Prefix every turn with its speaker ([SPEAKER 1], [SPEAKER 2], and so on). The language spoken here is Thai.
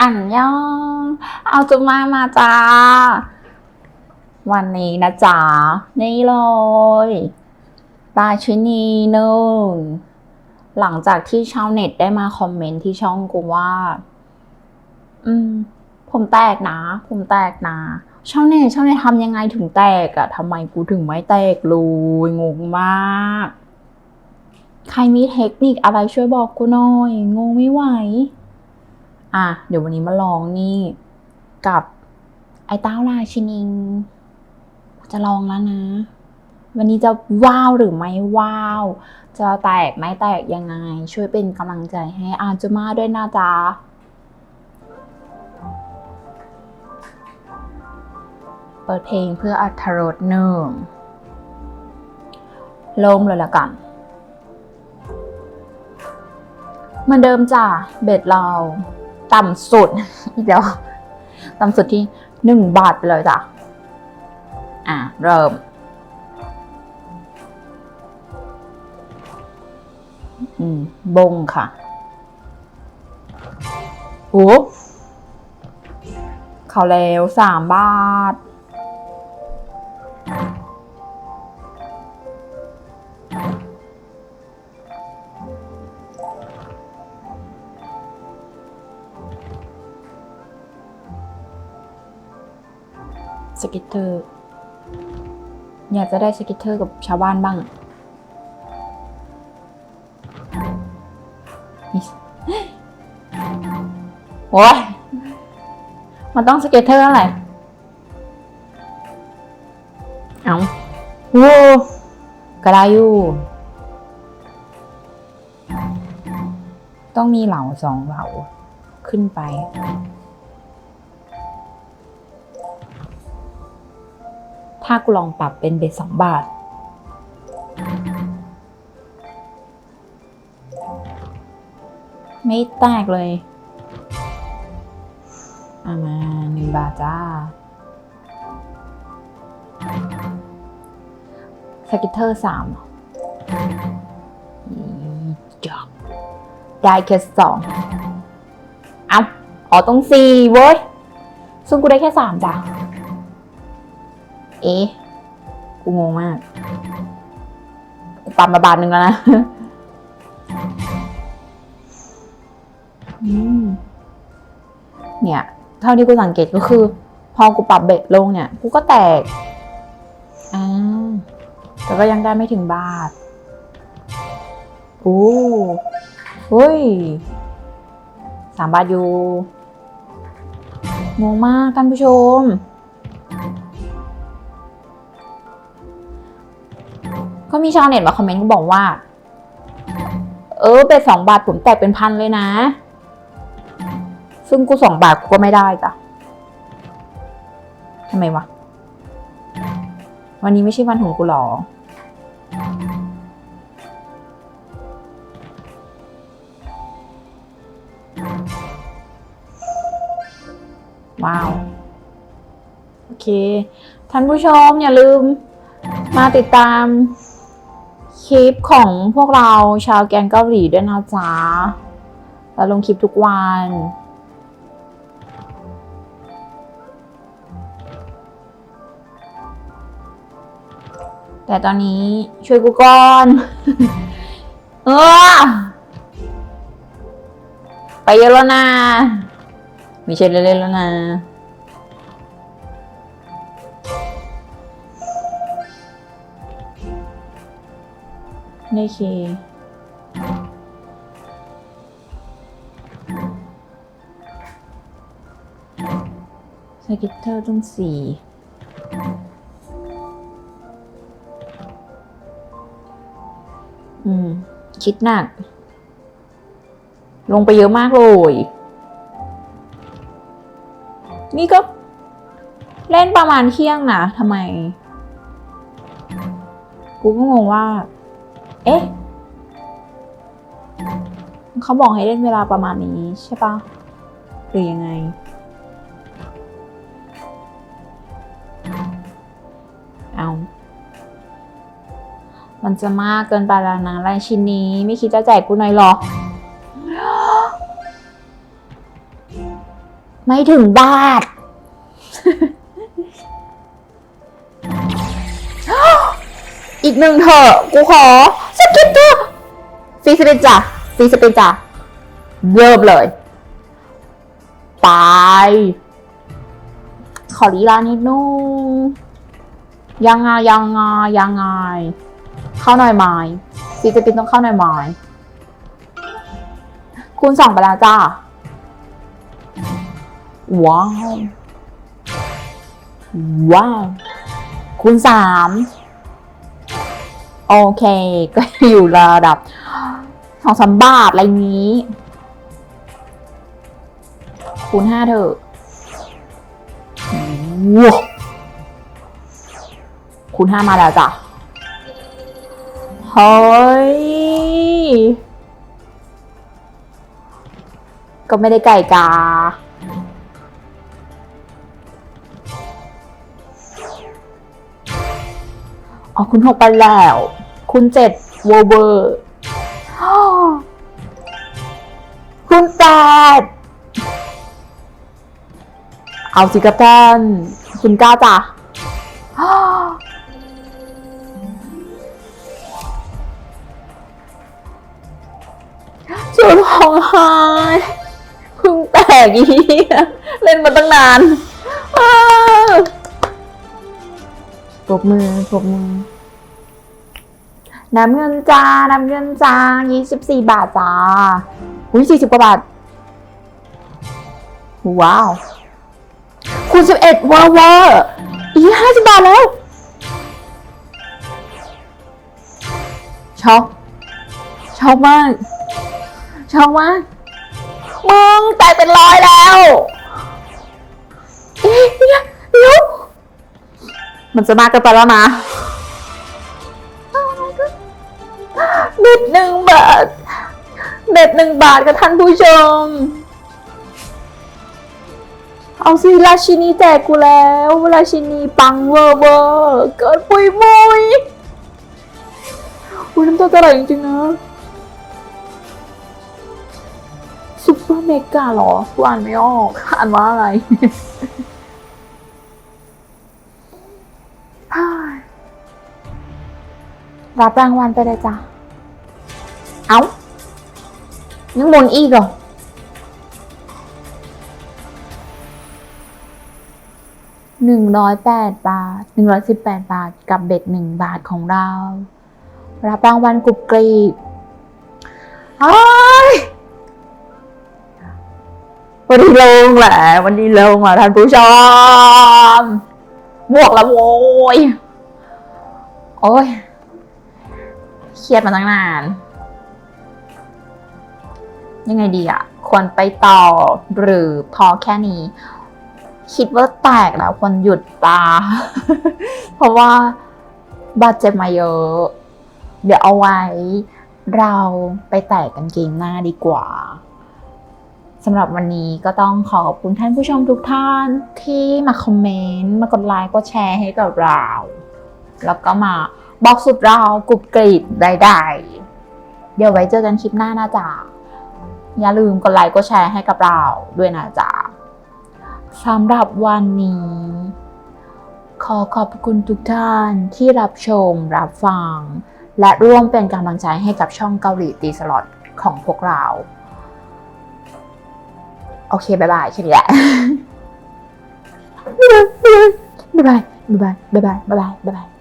[SPEAKER 1] อันยอง เอาจุมามาจ้า วันนี้นะจ๊ะ นี่เลยราชินีหนึ่งหลังจากที่ชาวเน็ตได้มาคอมเมนต์ที่ช่องกูว่า อืม ผมแตกนะ ผมแตกนะ ชาวเน็ตชาวเน็ตทำยังไงถึงแตกอะทำไมกูถึงไม่แตกเลยงงมาก ใครมีเทคนิคอะไรช่วยบอกกูหน่อย งงไม่ไหว อะเดี๋ยววันนี้มาลองนี่กับไอ้เต้าราชินิง จะลองแล้วนะ วันนี้จะว้าวหรือไม่ว้าว จะแตกไม่แตกยังไง ช่วยเป็นกำลังใจให้อาจุมาด้วยนะจ๊ะเปิดเพลงเพื่ออัธรสหนึ่งลมเลยละกันเหมือนเดิมจ้ะเบ็ดเรา ต่ำสุดอีกแล้วต่ำสุดที่หนึ่งบาทไปเลยจ้ะ อะ เริ่ม อืม บงค่ะโอ้เขาแล้วสามบาท อร์ อยากจะได้สกิตเตอร์กับชาวบ้านบ้างโอ้ยมันต้องสเก็ตเตอร์อะไร เอาโว้กระไดอยู่ต้องมีเหล่าสองเหล่าขึ้นไป ถ้ากูลองปรับเป็นเบ็ดสองบาท ไม่แตกเลยอามาหนึ่งบาทจ้าสกิเตอร์สามอีจอกได้แค่สองเอาอ๋อต้องสี่เว้ยซึ่งกูได้แค่สามจ้ะ เอ๊ะกูงงมากกูปรับมาบาทหนึ่งแล้วนะเนี่ย เท่าที่กูสังเกตก็คือ พอกูปรับเบ็ดลงเนี่ย กูก็แตกอ่าแต่ก็ยังได้ไม่ถึงบาทโอ้เฮ้ยสามบาทอยู่งงมากท่านผู้ชม ก็มีชาวเน็ตมาคอมเมนต์ก็บอกว่า เออเป็ดสองบาทผมแตกเป็นพันเลยนะ ซึ่งกูสองบาทกูก็ไม่ได้จ้ะทำไมวะ วันนี้ไม่ใช่วันของกูหรอว้าว โอเค ท่านผู้ชมอย่าลืมมาติดตาม คลิปของพวกเราชาวแกงเกาหลีด้วยนะจ๊ะเราลงคลิปทุกวัน แต่ตอนนี้ช่วยกูก่อน เออ ไปเยอะแล้วนะไม่ใช่เล่นๆแล้วนะ ได้เค สกิตเตอร์ต้องสี่อืม คิดหนัก ลงไปเยอะมากเลย นี่ก็เล่นประมาณเที่ยงนะทำไม กูก็งงว่า เอ๊ะ เขาบอกให้เล่นเวลาประมาณนี้ใช่ปะหรือยังไง เอา มันจะมากเกินไปแล้วนะรายชิ้นนี้ไม่คิดจะแจกกูหน่อยหรอ ไม่ถึงบาทอีกหนึ่งเถอะ กูขอ สกิปเถอะฟรีสปินจ้ะฟรีสปินจ้ะเริ่มเลย ไป ขอลีลานิดนึงยังไงยังไงยังไง เข้าหน่อยไหมฟรีสปินต้องเข้าหน่อยไหมคูณสองไปแล้วจ้า ว้าว ว้าว คูณสาม โอเค ก็อยู่ระดับสองสามบาทอะไรนี้ คูณห้าเถอะว้าคูณห้ามาแล้วจ้ะเฮ้ย ก็ไม่ได้ไก่กาอ๋อคุณหกไปแล้ว คุณเจ็ดเวอร์เวอร์คุณแปดเอาสิครับท่านคุณกล้าจ้ะอ้อจะร้องไห้เพึ่งแตกอีเหี้ยเล่นมาตั้งนานปรบมือปรบมือ น้ำเงินจ้า น้ำเงินจ้ายี่สิบสี่บาทจ้าอุ้ยสี่สิบกว่าบาท ว้าว คูณสิบเอ็ดว้าวเวอร์อีห้าสิบบาทแล้ว ช็อก ช็อกมาก ช็อกมาก มึงแตกเป็นร้อยแล้วเอ๊ะเดี๋ยวเดี๋ยวมันจะมากเกินไปแล้วนะ เบ็ดหนึ่งบาท เบ็ดหนึ่งบาทกับท่านผู้ชม เอาสิราชินีแจกกูแล้วราชินีปังเวอร์เวอร์เกิดปุยมุยอุ้ยน้ำตาจะไหลจริงๆนะซุปเปอร์เมกาเหรอกูอ่านไม่ออกอ่านว่าอะไรรับรางวัลไปเลยจ้ะ ยังบนอีกเหรอหนึ่งร้อยแปดบาทหนึ่งร้อยสิบแปดบาทกับเบ็ดหนึ่งบาทของเรา รับรางวัลกรุบกรีบเฮ้ยวันนี้ลงแหละ วันนี้ลงอะท่านผู้ชมบวกแล้วโว้ย โอ้ย เครียดมาตั้งนาน ยังไงดีอะควรไปต่อหรือพอแค่นี้ คิดว่าแตกแล้วควรหยุดตาเพราะว่าบาดเจ็บมาเยอะ เดี๋ยวเอาไว้ เราไปแตกกันเกมหน้าดีกว่าสำหรับวันนี้ก็ต้องขอขอบคุณท่านผู้ชมทุกท่านที่มาคอมเมนต์ มากดไลค์กดแชร์ให้กับเรา แล้วก็มาบอกสุดเรากรุบกริบใดๆเดี๋ยวไว้เจอกันคลิปหน้านะจ๊ะ อย่าลืมกดไลค์กดแชร์ให้กับเราด้วยนะจ๊ะสำหรับวันนี้ ขอขอบคุณทุกท่านที่รับชมรับฟัง และร่วมเป็นกำลังใจให้กับช่องเกาหลีตีสล็อตของพวกเรา โอเค บ๊ายบายแค่นี้แหละบ๊ายบายบ๊ายบายบ๊ายบายบ๊ายบายบ๊ายบายบ๊ายบาย